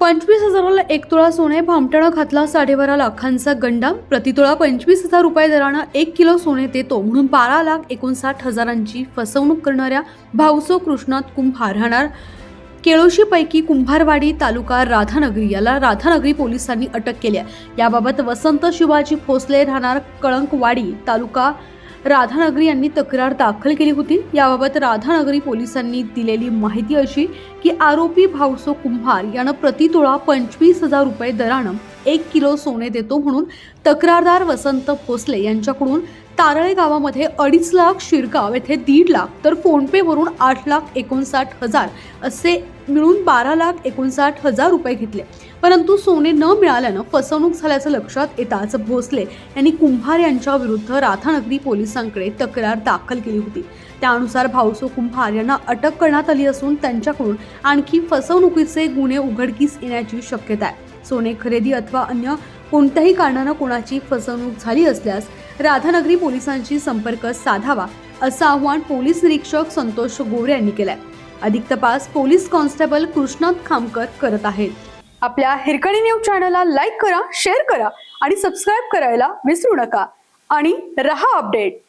पंचवीस हजाराला एक तोळा सोने भामटणं घातला साडेबारा लाखांचा गंडा. प्रतितोळा पंचवीस हजार रुपये दरानं एक किलो सोने देतो. म्हणून बारा लाख एकोणसाठ हजारांची फसवणूक करणाऱ्या भाऊसो कृष्णात कुंभार राहणार केळोशीपैकी कुंभारवाडी तालुका राधानगरी याला राधानगरी पोलिसांनी अटक केली आहे. याबाबत वसंत शिवाजी भोसले राहणार कळंकवाडी तालुका राधानगरी यांनी तक्रार दाखल केली होती. याबाबत राधानगरी पोलिसांनी दिलेली माहिती अशी की आरोपी भाऊसो कुंभार यानं प्रतितोळा पंचवीस हजार रुपये दरानं एक किलो सोने देतो म्हणून तक्रारदार वसंत भोसले यांच्याकडून तारळे गावामध्ये अडीच लाख शिरगाव येथे दीड लाख तर फोनपेवरून आठ लाख एकोणसाठ हजार असे मिळून बारा लाख एकोणसाठ हजार रुपये घेतले. परंतु सोने न मिळाल्यानं फसवणूक झाल्याचं लक्षात येताच भोसले यांनी कुंभार यांच्या विरुद्ध राधानगरी पोलिसांकडे तक्रार दाखल केली होती. त्यानुसार भाऊसो कुंभार यांना अटक करण्यात आली असून त्यांच्याकडून आणखी फसवणुकीचे गुन्हे उघडकीस येण्याची शक्यता आहे. सोने खरेदी अथवा अन्य कोणत्याही कारणानं कोणाची फसवणूक झाली असल्यास राधानगरी पोलिसांशी संपर्क साधावा असं आव्हान पोलीस निरीक्षक संतोष गोरे यांनी केलंय. अधिक तपास पोलीस कॉन्स्टेबल कृष्णात खामकर करत आहेत. आपल्या हिरकणी न्यूज चॅनलला लाईक करा शेअर करा आणि सबस्क्राईब करायला विसरू नका. आणि रहा अपडेट.